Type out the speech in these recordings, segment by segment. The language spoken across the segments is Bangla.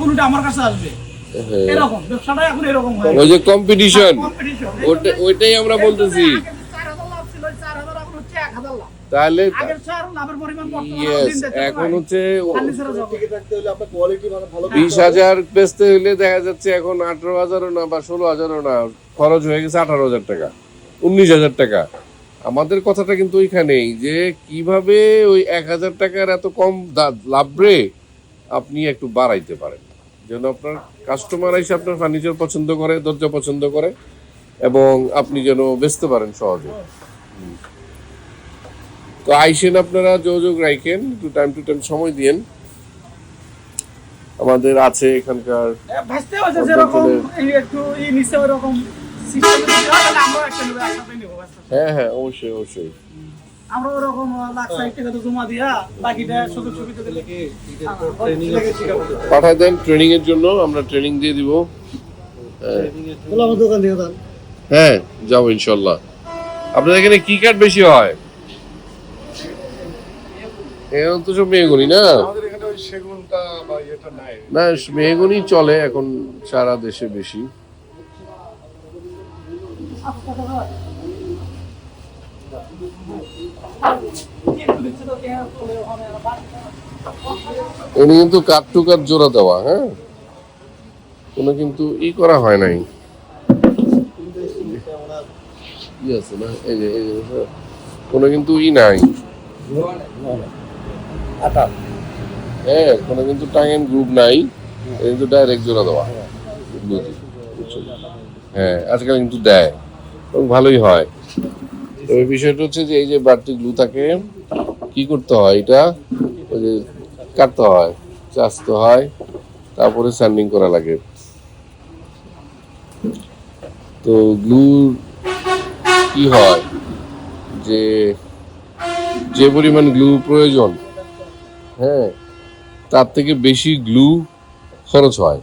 তখন ওটা আমার কাছে আসবে। হ্যাঁ। এরকম ব্যবসাটা এখন এরকম হয়। ওই যে কম্পিটিশন ওটা ওইটাই আমরা বলতেছি। আগে যে 4,000 লাভ ছিল, ওই 4,000 এখন হচ্ছে 1,000 লাভ। তাহলে এখন হচ্ছে বিশ হাজার বেচতে হইলে দেখা যাচ্ছে এখন আঠারো হাজারও না বা ষোলো হাজারও না খরচ হয়ে গেছে আঠারো হাজার টাকা উনিশ হাজার টাকা। আমাদের কথাটা কিন্তু ওইখানেই যে কীভাবে ওই এক হাজার টাকার এত কম লাভ রে আপনি একটু বাড়াইতে পারেন। যেন আপনার কাস্টমার এসে আপনার ফার্নিচার পছন্দ করে দরজা পছন্দ করে এবং আপনি যেন বেচতে পারেন সহজে। তো আইসেন আপনারা যোগাযোগ রাখেন একটু টাইম টু টাইম সময় দিয়েন। আমাদের আছে এখানকার হ্যাঁ হ্যাঁ অবশ্যই অবশ্যই। আমরা ওরকম লাখ ষাট টাকা তো জমা দিয়া বাকিটা সুযোগ সুবিধা দিলে পাঠায় দেন ট্রেনিং এর জন্য আমরা ট্রেনিং দিয়ে দিব। হ্যাঁ। হ্যাঁ যাব ইনশাল্লাহ। আপনাদের এখানে কি কাঠ বেশি হয়? এখন তো সব মেহগুনি না? আমাদের এখানে ওই সেগুনটা বা ইয়েটা নাই। না মেহগুনি চলে এখন সারা দেশে বেশি। উনি কিন্তু কাঠ টু কাঠ জোড়া দেওয়া হ্যাঁ? কোনো কিন্তু ই করা হয় নাই। হ্যাঁ। কোনো কিন্তু ই নাই। হ্যাঁ কোনো কিন্তু টাইম গ্রুপ নাই। কিন্তু ডাইরেক্ট জোড়া দেওয়া। হ্যাঁ আজকাল কিন্তু দেয়। ভালোই হয়। তবে বিষয়টা হচ্ছে যে এই যে বাড়তি গ্লু থাকে, কি করতে হয় এটা? ওই যে কাটতে হয় চাচতে হয়, তারপরে স্যান্ডিং করা লাগে। তো গ্লু কি হয়? যে যে পরিমাণ গ্লু প্রয়োজন হ্যাঁ তার থেকে বেশি গ্লু খরচ হয়।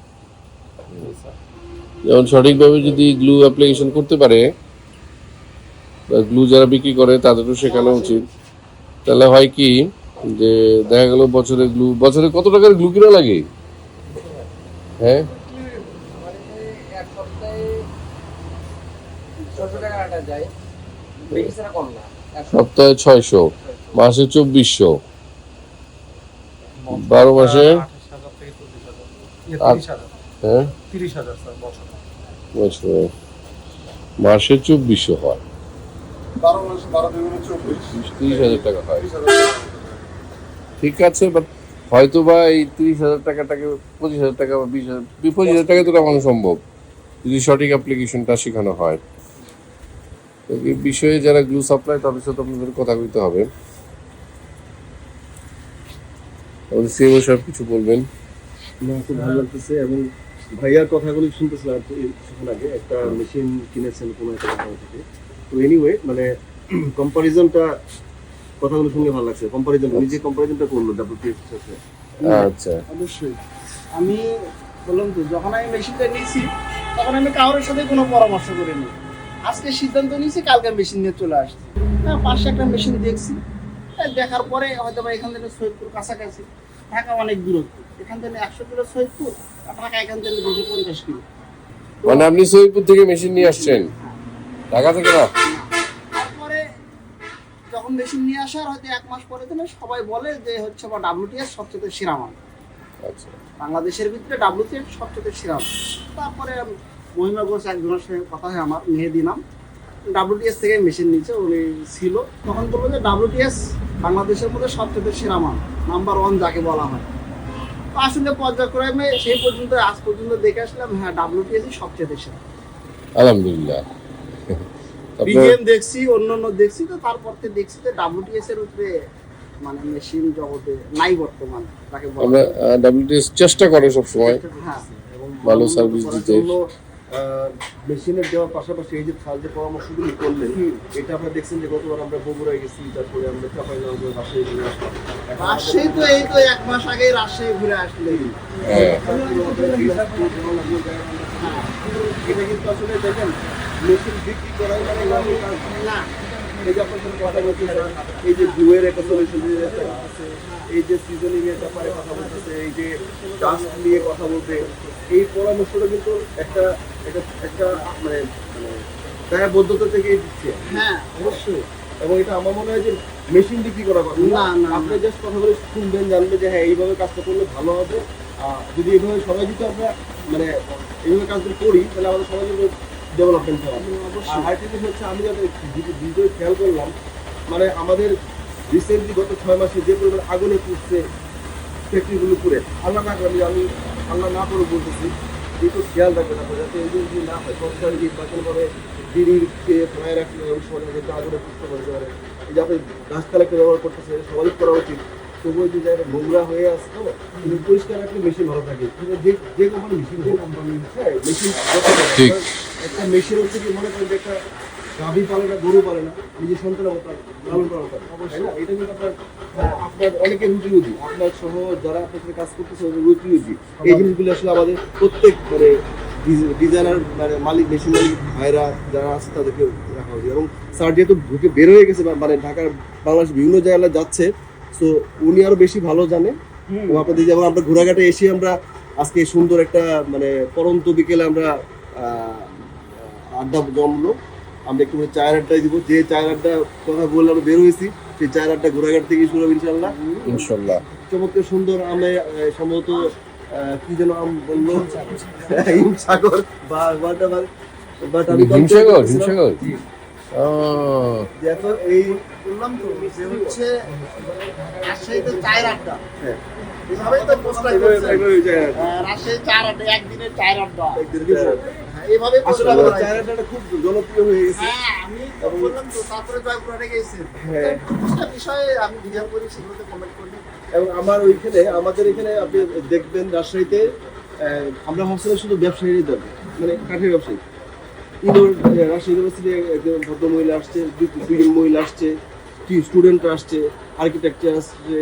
যেমন সঠিকভাবে যদি গ্লু অ্যাপ্লিকেশন করতে পারে গ্লু যারা বিক্রি করে তাদেরও শেখানো উচিত তাহলে হয় কি যে দেখা গেল বছরে গ্লু বছরে কত টাকার গ্লু কিনা লাগে হ্যাঁ সপ্তাহে ছয়শো মাসে চব্বিশশো বারো মাসে হ্যাঁ মাসে চব্বিশশো হয় বারো মাস বারো দুগুণে চব্বিশ। তিরিশ হাজার টাকা হয়। ঠিক আছে বাট হয়তো বা এই তিরিশ হাজার টাকাটাকে পঁচিশ হাজার টাকা বা বিশ হাজার বি- পঁচিশ হাজার টাকা তো নামানো সম্ভব যদি সঠিক অ্যাপ্লিকেশনটা শেখানো হয়। তো এই বিষয়ে যারা গ্লু সাপ্লাই তাদের সাথে আপনাদের কথা বলতে হবে। আমাদের সিএমও সাহেব কিছু বলবেন? না খুব ভালো লাগতেছে এবং ভাইয়ার কথাগুলো শুনতেছিলাম কিছুক্ষণ আগে। একটা মেশিন কিনেছেন কোনো একটা কোম্পানি থেকে। তো এনিওয়ে মানে কম্পারিজনটা কথাগুলো শুনে ভালো লাগছে। কম্পারিজন উনি যে কম্পারিজনটা করল ডাব্লিউপিএস সাথে। আচ্ছা। অবশ্যই। আমি বললাম তো যখন আমি মেশিনটা নিয়েছি তখন আমি কারোর সাথে কোনো পরামর্শ করিনি। আজকে সিদ্ধান্ত নিয়েছি কালকে মেশিন নিয়ে চলে আসছি। হ্যাঁ পাশে একটা মেশিন দেখছি। হ্যাঁ, দেখার পরে হয়তো বা এখান থেকে সৈয়দপুর কাছাকাছি ঢাকা অনেক দূরত্ব। এখান থেকে একশো কিলো সৈয়দপুর ঢাকা এখান থেকে দুশো পঞ্চাশ কিলো। মানে আপনি সৈয়দপুর থেকে মেশিন নিয়ে আসছেন? ঢাকা থেকে না তারপরে যখন মেশিন নিয়ে আসার হয়তো এক মাস পরে দিনে সবাই বলে যে হচ্ছে বা ডাব্লিউটিএস সবচেয়ে সেরা মান আচ্ছা। বাংলাদেশের ভিতরে ডাব্লিউটিএস সবচেয়ে সেরা তারপরে মহিমা ঘোষ একজনের সঙ্গে কথা হয় আমার মেহেদি নাম। ডাব্লিউটিএস থেকে মেশিন নিচে উনি ছিল। তখন বলল যে ডাব্লিউটিএস বাংলাদেশের মধ্যে সবচেয়ে সেরা মান নাম্বার ওয়ান যাকে বলা হয়। তো আসলে পর্যায়ক্রমে সেই পর্যন্ত আজ পর্যন্ত দেখে আসলাম হ্যাঁ ডাব্লিউটিএসই সবচেয়ে সেরা। আলহামদুলিল্লাহ। বিজিএম দেখছি অন্যান্য দেখছি তো তারপর থেকে দেখছি যে ডাব্লিউটিএস এর উপরে মানে মেশিন জগতে নাই বর্তমান তাকে আমরা ডাব্লিউটিএস চেষ্টা করে সবসময় হ্যাঁ এবং ভালো সার্ভিস দিতে। মেশিনের দেওয়ার পাশাপাশি এই যে সাহায্য পরামর্শগুলি করলেন এটা আমরা দেখছেন যে গতবার আমরা বগুড়ায় গেছি তারপরে আমরা চাপাইনগর রাজশাহী ঘুরে আসলাম। রাজশাহী তো এই তো এক মাস আগে রাজশাহী ঘুরে আসলে। হ্যাঁ। এটা কিন্তু আসলে দেখেন মেশিন বিক্রি করাই মানে না। এই যে গুয়ের একটা সলিউশন এই যে সিজনিং এর ব্যাপারে কথা বলতেছে এই যে ডাস্ট নিয়ে কথা বলতে এই পরামর্শটা কিন্তু একটা একটা মানে মানে দায়বদ্ধতা থেকে দিচ্ছে হ্যাঁ অবশ্যই এবং এটা আমার মনে হয় যে মেশিন বিক্রি করা কথা না, না, আপনি জাস্ট কথা বলে শুনবেন জানবেন যে হ্যাঁ এইভাবে কাজটা করলে ভালো হবে যদি এইভাবে সবাই যদি আমরা মানে এইভাবে কাজগুলো করি তাহলে আমাদের সবাই ডেভেলপমেন্ট হবে। আর আরেকটা হচ্ছে আমি যাতে ভিডিও খেয়াল করলাম মানে আমাদের রিসেন্টলি গত ছয় মাসে যে পরিমাণ আগুনে পুষছে ফ্যাক্টরিগুলো করে আল্লাহ না করে আমি আল্লাহ না করে বলতেছি একটু খেয়াল রাখবেন আপনারা যাতে এই যদি না হয় সরকার নির্বাচন করে দিদিকে ফ্লাই রাখলে ওই সময় যাতে আগুনে পুষতে পারতে পারে এই যে আপনি ব্যবহার করতেছে এটা সবারই করা উচিত। তবুও যে জায়গাটা নোংরা হয়ে আসছে তো কিন্তু পরিষ্কার রাখলে মেশিন ভালো থাকে। কিন্তু যে যে কোম্পানি মেশিন যে কোম্পানি হ্যাঁ মেশিন ঠিক। একটা মেশিন হচ্ছে কি মনে করেন যে একটা গাভী পালে না গরু পালে না নিজের সন্তানের মতো লালন পালন করে না? এটা কিন্তু আপনার আপনার অনেকের আপনার সহ যারা আপনার সাথে কাজ করতেছে এই জিনিসগুলো আসলে আমাদের প্রত্যেক মানে ডিজাইনার মানে মালিক মেশিন মালিক ভাইরা যারা আছে তাদেরকে রাখা উচিত এবং স্যার যেহেতু ঢুকে বের হয়ে গেছে মানে ঢাকার বাংলাদেশ বিভিন্ন জায়গায় যাচ্ছে তো উনি আরও বেশি ভালো জানে। আপনাদের যেমন আমরা ঘোড়াঘাটে এসে আমরা আজকে সুন্দর একটা মানে পরন্ত বিকেলে আমরা আহ, আড্ডা জমলো। আমরা একটু চায়ের আড্ডায় দিব। যে চায়ের আড্ডা কথা বললে আমরা বের হয়েছি সেই চায়ের আড্ডা ঘোড়াঘাট থেকে শুরু হবে ইনশাল্লাহ ইনশাল্লাহ চমৎকার সুন্দর আমে সম্ভবত কি যেন আম বলল? হিমসাগর। বা whatever, but আমি হিমসাগর হিমসাগর। এই বললাম তো যে হচ্ছে রাজশাহীতে চায়ের আড্ডা। হ্যাঁ, তো পোস্টার করছে। হ্যাঁ, রাজশাহী চায়ের আড্ডা একদিনের চায়ের আড্ডা। একদিনের চায়ের আড্ডা। করা চায়ের খুব জনপ্রিয় হয়ে গেছে। হ্যাঁ আমি বললাম তো তারপরে জয়পুরহাটে গেছি হ্যাঁ। প্রত্যেকটা বিষয়ে আমি ভিডিও করি সেগুলোতে কমেন্ট করি এবং আমার ওইখানে আমাদের এখানে আপনি দেখবেন রাজশাহীতে আমরা ভাবছিলাম শুধু ব্যবসায়ীরাই যাবে মানে কাঠের ব্যবসায়ী। কিন্তু রাজশাহী ইউনিভার্সিটি একজন ভদ্র মহিলা আসছে দুইজন মহিলা আসছে কি স্টুডেন্ট আসছে আর্কিটেকচার আসছে